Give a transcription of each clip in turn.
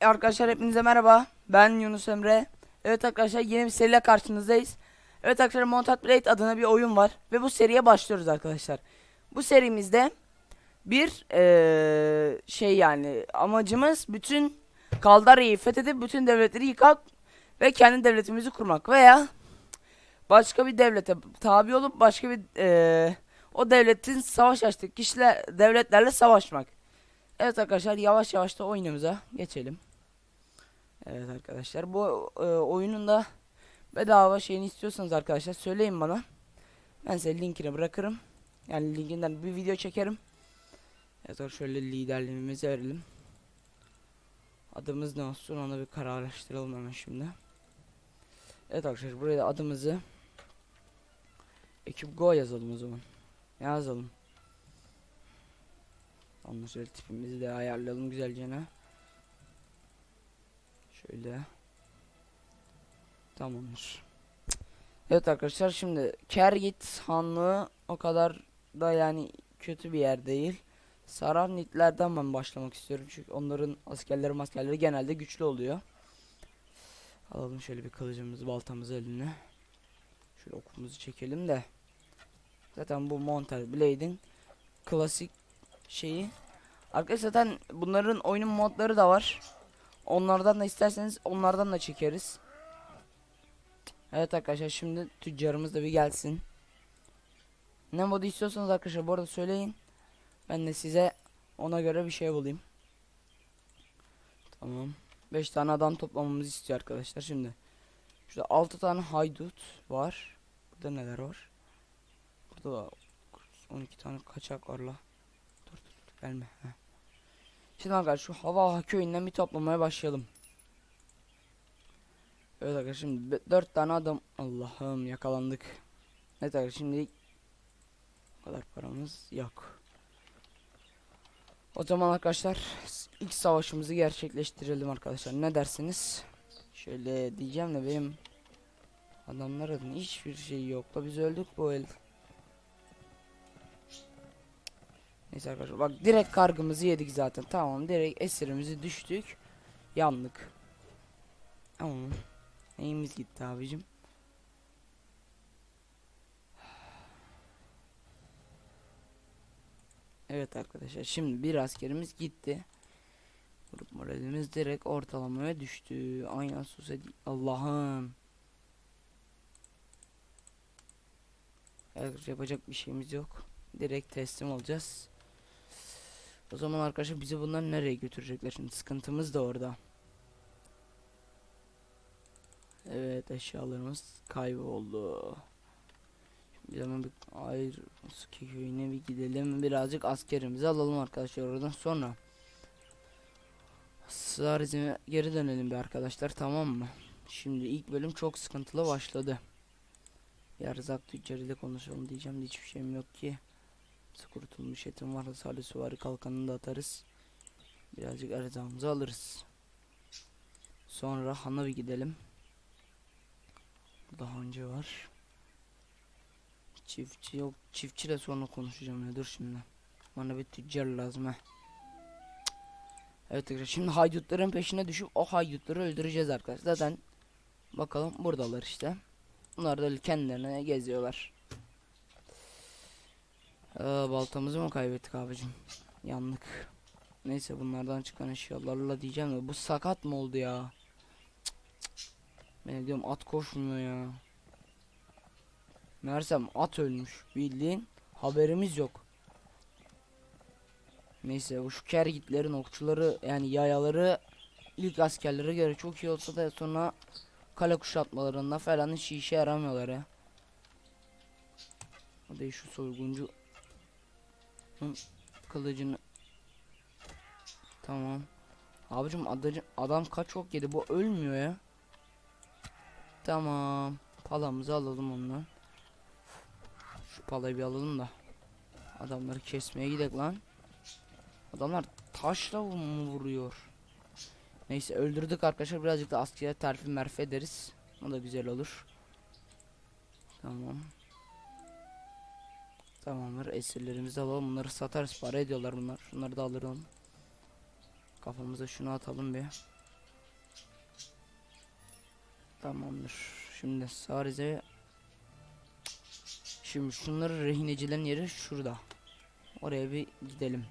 arkadaşlar hepinize merhaba. Ben Yunus Emre. Evet arkadaşlar yeni bir seriyle karşınızdayız. Evet arkadaşlar Montat Blade adına bir oyun var ve bu seriye başlıyoruz arkadaşlar. Bu serimizde bir eee, şey yani amacımız bütün Kaldarya'yı fethedip bütün devletleri yıkmak ve kendi devletimizi kurmak veya başka bir devlete tabi olup başka bir eee, o devletin savaş açtığı kişiler devletlerle savaşmak. Evet arkadaşlar yavaş yavaş da oyunumuza geçelim. Evet arkadaşlar bu e, oyunun da bedava şeyini istiyorsanız arkadaşlar söyleyin bana. Ben size linkini bırakırım. Yani linkinden bir video çekerim. Evet şöyle liderliğimizi verelim. Adımız ne olsun ona bir kararlaştıralım hemen şimdi. Evet arkadaşlar buraya adımızı Ekip Go yazalım o zaman. Yazalım. Ondan sonra tipimizi de ayarlayalım güzelce ne. Şöyle. Tamamdır. Evet arkadaşlar şimdi Kergit Hanlığı o kadar da yani kötü bir yer değil. Saranitlerden ben başlamak istiyorum çünkü onların askerleri maskerleri genelde güçlü oluyor. Alalım şöyle bir kılıcımızı baltamızı eline. Şöyle okumuzu çekelim de. Zaten bu Monter Blade'in klasik şeyi. Arkadaşlar zaten bunların oyunun modları da var. Onlardan da isterseniz onlardan da çekeriz. Evet arkadaşlar şimdi tüccarımız da bir gelsin. Ne modu istiyorsanız arkadaşlar bu arada söyleyin. Ben de size ona göre bir şey bulayım. Tamam. 5 tane adam toplamamızı istiyor arkadaşlar şimdi. Şurada 6 tane haydut var. Burada neler var? Burada da 12 tane kaçak var la. Heh. Şimdi arkadaşlar şu hava köyünden bir toplamaya başlayalım. Evet arkadaşlar şimdi 4 tane adam Allah'ım yakalandık. Evet arkadaşlar şimdi o kadar paramız yok. O zaman arkadaşlar ilk savaşımızı gerçekleştirelim arkadaşlar. Ne dersiniz? Şöyle diyeceğim de benim adamların hiçbir şey yok da biz öldük bu el. Neyse arkadaşlar bak direkt kargımızı yedik zaten. Tamam direkt esirimizi düştük. Yandık. Tamam. Neyimiz gitti abicim? Evet arkadaşlar şimdi bir askerimiz gitti. Grup moralimiz direkt ortalamaya düştü. Aynen sus Allah'ım. Evet, yapacak bir şeyimiz yok. Direkt teslim olacağız. O zaman arkadaşlar bizi bunlar nereye götürecekler şimdi sıkıntımız da orada. Evet eşyalarımız kayboldu. Şimdi hemen bir Ayr köyüne bir gidelim. Birazcık askerimizi alalım arkadaşlar oradan sonra. Sığarizm'e geri dönelim bir arkadaşlar tamam mı? Şimdi ilk bölüm çok sıkıntılı başladı. Yarzak tüccarıyla konuşalım diyeceğim de hiçbir şeyim yok ki. Kurutulmuş etim var. Salih suvari kalkanını da atarız. Birazcık erzağımızı alırız. Sonra hana bir gidelim. Daha önce var. Çiftçi yok. Çiftçiyle sonra konuşacağım ya. Dur şimdi. Bana bir tüccar lazım ha. Evet arkadaşlar şimdi haydutların peşine düşüp o haydutları öldüreceğiz arkadaşlar. Zaten bakalım buradalar işte. Bunlar da kendilerine geziyorlar. Aa, baltamızı mı kaybettik abicim? Yanlık. Neyse bunlardan çıkan eşyalarla diyeceğim de bu sakat mı oldu ya? Cık. Ben diyorum at koşmuyor ya. Meğersem at ölmüş. Bildiğin haberimiz yok. Neyse bu şu kergitlerin okçuları yani yayaları ilk askerlere göre çok iyi olsa da sonra kale kuşatmalarında falan hiç işe yaramıyorlar ya. Hadi şu soyguncu kılıcını Tamam. Abicim adacı, adam kaç ok yedi bu ölmüyor ya. Tamam. Palamızı alalım ondan. Şu palayı bir alalım da. Adamları kesmeye gidelim lan. Adamlar taşla mı vuruyor? Neyse öldürdük arkadaşlar. Birazcık da askere terfi merfi ederiz. O da güzel olur. Tamam. Tamamdır. Esirlerimizi alalım. Bunları satarız. Para ediyorlar bunlar. Şunları da alırım. Kafamıza şunu atalım bir. Tamamdır. Şimdi Sarize Şimdi şunları rehinecilerin yeri şurada. Oraya bir gidelim.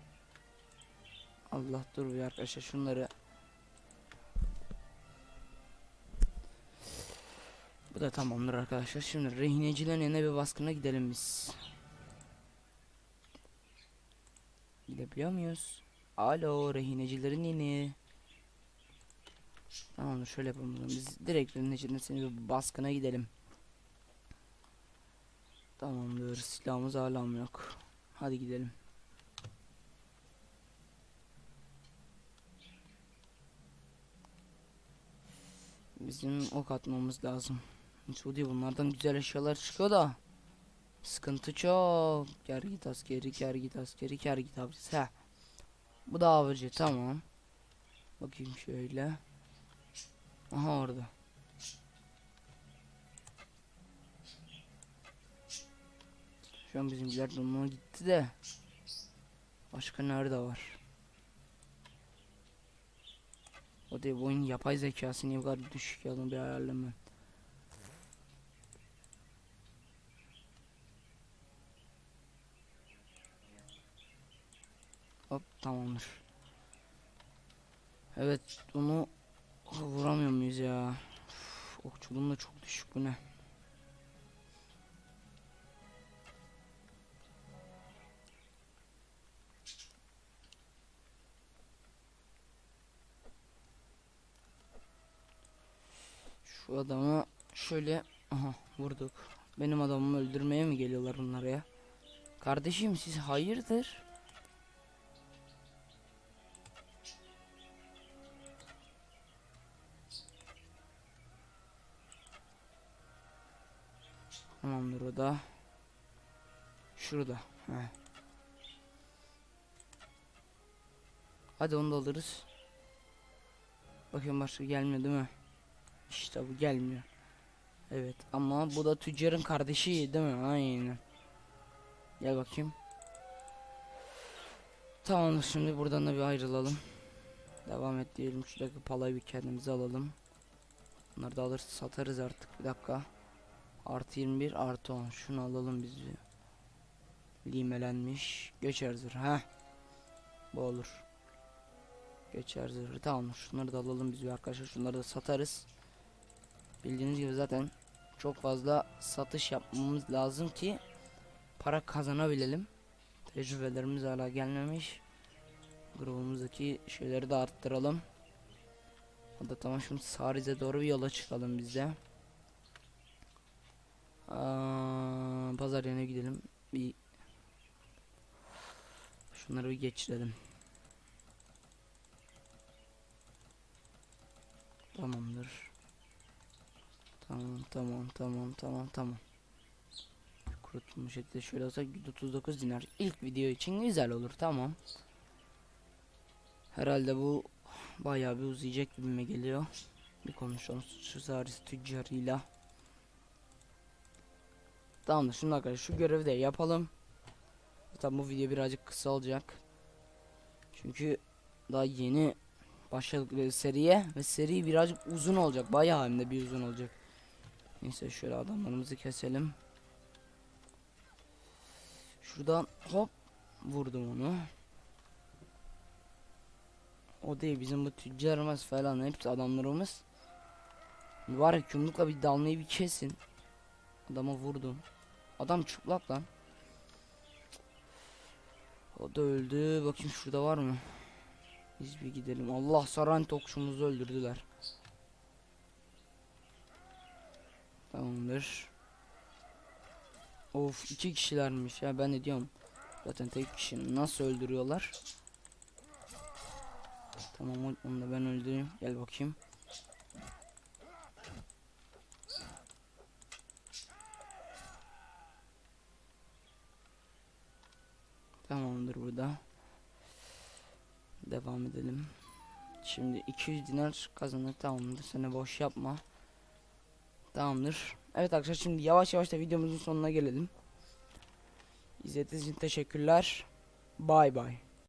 Allah dur bir arkadaşlar şunları Bu da tamamdır arkadaşlar. Şimdi rehinecilerin yanına bir baskına gidelim biz. Gidebiliyor muyuz? Alo rehinecilerin yeni. Tamamdır şöyle yapalım. Biz direkt rehinecilerin bir baskına gidelim. Tamamdır silahımız hala mı yok. Hadi gidelim. Bizim ok atmamız lazım. Suudi bunlardan güzel eşyalar çıkıyor da. Sıkıntı çok. Gel git askeri, gel git askeri, gel git avcısı. Heh. Bu da avcı tamam. Bakayım şöyle. Aha orada. Şu an bizimkiler durmaya gitti de. Başka nerede var? O da bu oyun yapay zekası niye bu kadar düşük ya bir ayarlama. Hop tamamdır. Evet onu vuramıyor muyuz ya? Uf, okçuluğum da çok düşük bu ne? Şu adamı şöyle aha vurduk. Benim adamımı öldürmeye mi geliyorlar bunlar ya? Kardeşim siz hayırdır? Tamamdır o da. Şurada. He. Hadi onu da alırız. Bakın başka gelmiyor değil mi? İşte bu gelmiyor. Evet ama bu da tüccarın kardeşi değil mi? Aynen. Gel bakayım. Tamamdır şimdi buradan da bir ayrılalım. Devam et diyelim. Şuradaki palayı bir kendimize alalım. Bunları da alır satarız artık. Bir dakika. Artı 21 artı 10. Şunu alalım biz. Limelenmiş. Göçer zırh. Heh. Bu olur. Göçer zırhı. Tamam. Şunları da alalım biz arkadaşlar. Şunları da satarız. Bildiğiniz gibi zaten çok fazla satış yapmamız lazım ki para kazanabilelim. Tecrübelerimiz hala gelmemiş. Grubumuzdaki şeyleri de arttıralım. Da tamam şimdi Sariz'e doğru bir yola çıkalım biz de. Aa, pazar yerine gidelim. Bir şunları bir geçirelim. Tamamdır. Tamam tamam tamam tamam tamam. Kurutulmuş eti şöyle olsa 139 dinar. İlk video için güzel olur tamam. Herhalde bu bayağı bir uzayacak gibime geliyor. Bir konuşalım şu tüccarıyla. Tamamdır şimdi arkadaşlar şu görevi de yapalım. Zaten bu video birazcık kısa olacak. Çünkü daha yeni başladık seriye ve seri birazcık uzun olacak. Bayağı hem de bir uzun olacak. Neyse şöyle adamlarımızı keselim. Şuradan hop vurdum onu. O değil bizim bu tüccarımız falan hepsi adamlarımız. Var ya bir dalmayı bir kesin. Adama vurdum. Adam çıplak lan. O da öldü. Bakayım şurada var mı? Biz bir gidelim. Allah saran tokşumuzu öldürdüler. Tamamdır. Of iki kişilermiş ya ben de diyorum. Zaten tek kişi nasıl öldürüyorlar? Tamam onu da ben öldüreyim. Gel bakayım. Tamamdır burada. Devam edelim. Şimdi 200 dinar kazandık tamamdır. Seni boş yapma. Tamamdır. Evet arkadaşlar şimdi yavaş yavaş da videomuzun sonuna gelelim. İzlediğiniz için teşekkürler. Bay bay.